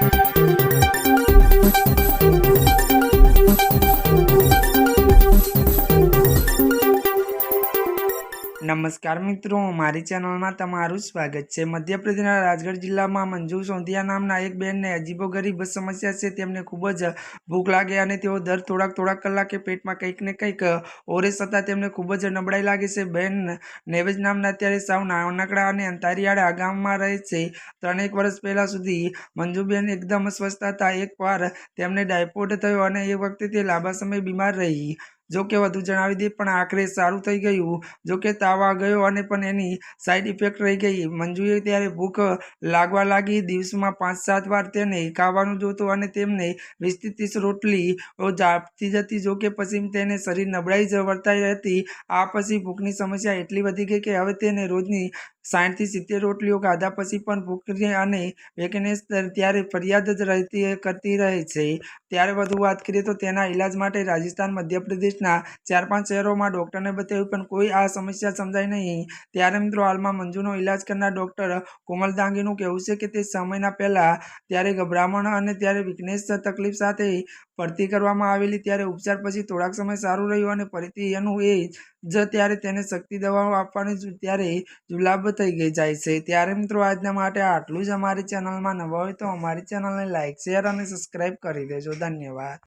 Thank you. નમસ્કાર મિત્રો, મારી ચેનલમાં તમારું સ્વાગત છે. મધ્યપ્રદેશના રાજગઢ જિલ્લામાં મંજુ સોંધિયા નામના એક બેનને અજીબોગરીબ સમસ્યા છે. તેમને ખૂબ જ ભૂખ લાગે અને તેઓ દર થોડાક થોડાક કલાકે પેટમાં કંઈક ને કંઈક ઓરે થતાં તેમને ખૂબ જ નબળાઈ લાગે છે. બેન નેવેજ નામના અત્યારે સાવ નાનકડા અને અંતારિયાળા ગામમાં રહે છે. ત્રણેક વર્ષ પહેલાં સુધી મંજુબેન એકદમ સ્વસ્થ હતા. એકવાર તેમને ડાયફોડ થયો અને એ વખતે તે લાંબા સમય બીમાર રહી. જો કે વધુ જણાવી દઈએ, પણ આખરે સારું થઈ ગયું. જો કે તાવ આ ગયો અને પણ એની સાઈડ ઇફેક્ટ રહી ગઈ. મંજુએ ત્યારે ભૂખ લાગવા લાગી. દિવસમાં પાંચ સાત વાર તેને ખાવાનું જોતું અને તેમને વીસથી ત્રીસ રોટલી જાપતી જતી જો કે પછી તેને શરીર નબળાઈ જ વર્તાઈ હતી. આ પછી ભૂખની સમસ્યા એટલી વધી ગઈ કે હવે તેને રોજની સાઠથી સિત્તેર રોટલીઓ ખાધા પછી પણ ભૂખની અને વેકનેસ ત્યારે ફરિયાદ જ રહેતી કરતી રહે છે. ત્યારે વધુ વાત કરીએ તો તેના ઇલાજ માટે રાજસ્થાન, મધ્યપ્રદેશના ચાર પાંચ શહેરોમાં ડૉક્ટરને બતાવ્યું પણ કોઈ આ સમસ્યા સમજાય નહીં. ત્યારે મિત્રો હાલમાં મંજુનો ઇલાજ કરનાર ડૉક્ટર કોમલ દાંગીનું કહેવું છે કે તે સમયના પહેલાં ત્યારે ગભરામણ અને ત્યારે વીકનેસ તકલીફ સાથે ભરતી કરવામાં આવેલી ત્યારે ઉપચાર પછી થોડાક સમય સારું રહ્યું અને ફરીથી એનું એ જ ત્યારે તેને શક્તિ દવાઓ આપવાની ત્યારે જુલાબ થઈ ગઈ જાય છે. ત્યારે મિત્રો આજના માટે આટલું જ અમારી ચેનલમાં નવા હોય તો અમારી ચેનલને લાઇક શેર અને સબસ્ક્રાઈબ કરી દેજો. ધન્યવાદ.